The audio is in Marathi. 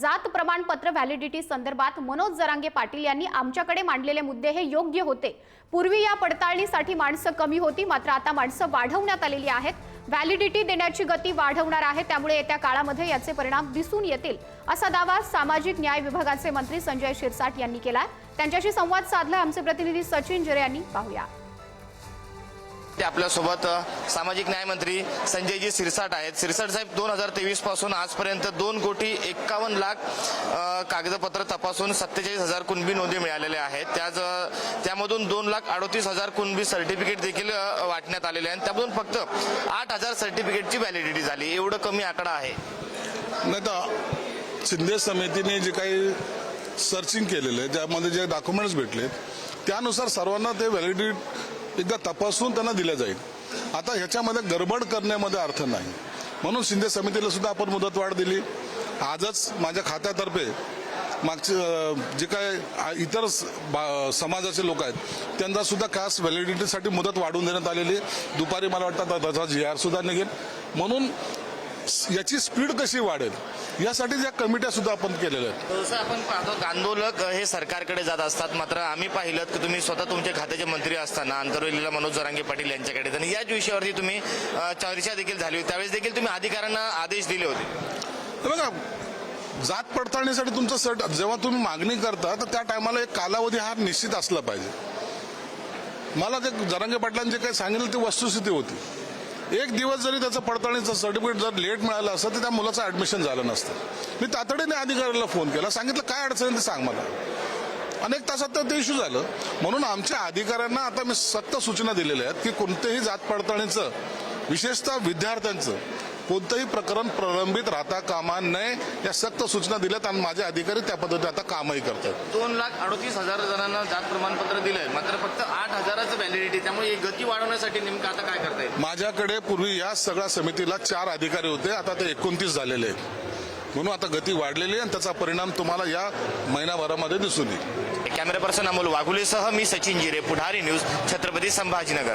जात प्रमाणपत्र व्हॅलिडिटी संदर्भात मनोज जरांगे पाटील यांनी आमच्याकडे मांडलेले मुद्दे हे योग्य होते. पूर्वी या पडताळणीसाठी माणसं कमी होती मात्र आता माणसं वाढवण्यात आलेली आहेत. व्हॅलिडिटी देण्याची गती वाढवणार आहे त्यामुळे येत्या काळामध्ये याचे परिणाम दिसून येतील असा दावा सामाजिक न्याय विभागाचे मंत्री संजय शिरसाट यांनी केला त्यांच्याशी संवाद साधला आमचे प्रतिनिधी सचिन जरे यांनी. पाहूया. ते आपल्यासोबत सामाजिक न्यायमंत्री संजयजी सिरसाट आहेत. सिरसाट साहेब दोन हजार तेवीसपासून आजपर्यंत दोन कोटी एक्कावन्न लाख कागदपत्र तपासून सत्तेचाळीस हजार कुणबी नोंदी मिळालेल्या आहेत. त्याच त्यामधून दोन लाख अडोतीस हजार कुणबी सर्टिफिकेट देखील वाटण्यात आलेले आहेत. त्यामधून फक्त आठ हजार सर्टिफिकेटची व्हॅलिडिटी झाली. एवढं कमी आकडा आहे. नाही तर शिंदे समितीने जे काही सर्चिंग केलेलं आहे ज्यामध्ये जे डॉक्युमेंट्स भेटले त्यानुसार सर्वांना ते व्हॅलिडिटी एकदा तपासून त्यांना दिल्या जाईल. आता ह्याच्यामध्ये गडबड करण्यामध्ये अर्थ नाही. म्हणून शिंदे समितीला सुद्धा आपण मुदतवाढ दिली. आजच माझ्या खात्यातर्फे मागचे जे काय इतर स- बा- समाजाचे लोक आहेत त्यांना सुद्धा कास्ट व्हॅलिडिटीसाठी मुदत वाढवून देण्यात आलेली आहे. दुपारी मला वाटतं आता त्याचा जी आर सुद्धा निघेल. म्हणून याची स्पीड कशी वाढेल? यासाठी ज्या कमिट्या सुद्धा आपण केलेल्या आहेत. जसं आपण पाहतो आंदोलक हे सरकारकडे जात असतात. मात्र आम्ही पाहिलं की तुम्ही स्वतः तुमचे खात्याचे मंत्री असताना आंतरवेलीला मनोज जरांगे पाटील यांच्याकडे. आणि याच विषयावरती तुम्ही चर्चा देखील झाली होती. त्यावेळेस देखील तुम्ही अधिकाऱ्यांना आदेश दिले होते. बघा जात पडताळणीसाठी तुमचं सर्ट जेव्हा तुम्ही मागणी करता तर त्या टायमाला एक कालावधी हा निश्चित असला पाहिजे. मला ते जरांगे पाटलांनी जे काही सांगितलं ती वस्तुस्थिती होती. एक दिवस जरी त्याचं पडताळणीचं सर्टिफिकेट जर लेट मिळालं असतं तर त्या मुलाचं ऍडमिशन झालं नसतं. मी तातडीने अधिकाऱ्याला फोन केला. सांगितलं काय अडचण आहे ते सांग मला. अनेक तासात तर ते इश्यू झालं. म्हणून आमच्या अधिकाऱ्यांना आता मी सक्त सूचना दिलेल्या आहेत की कोणतेही जात पडताळणीचं विशेषतः विद्यार्थ्यांचं कोणतंही प्रकरण प्रलंबित राहता कामा नये या सक्त सूचना दिल्यात आणि माझे अधिकारी त्या पद्धतीने आता कामही करतात दोन लाख अडोतीस हजार जणांना जात प्रमाणपत्र दिलंय. मात्र फक्त आठ हजारच व्हॅलिडिटी त्यामुळे ही गती वाढवण्यासाठी नेमकं आता काय करता येईल? माझ्याकडे पूर्वी या सगळ्या समितीला चार अधिकारी होते आता ते एकोणतीस झालेले आहेत. म्हणून आता गती वाढलेली आहे आणि त्याचा परिणाम तुम्हाला या महिनाभरामध्ये दिसून येईल. कॅमेरा पर्सन अमोल वाघुलेसह मी सचिन जिरे पुढारी न्यूज छत्रपती संभाजीनगर.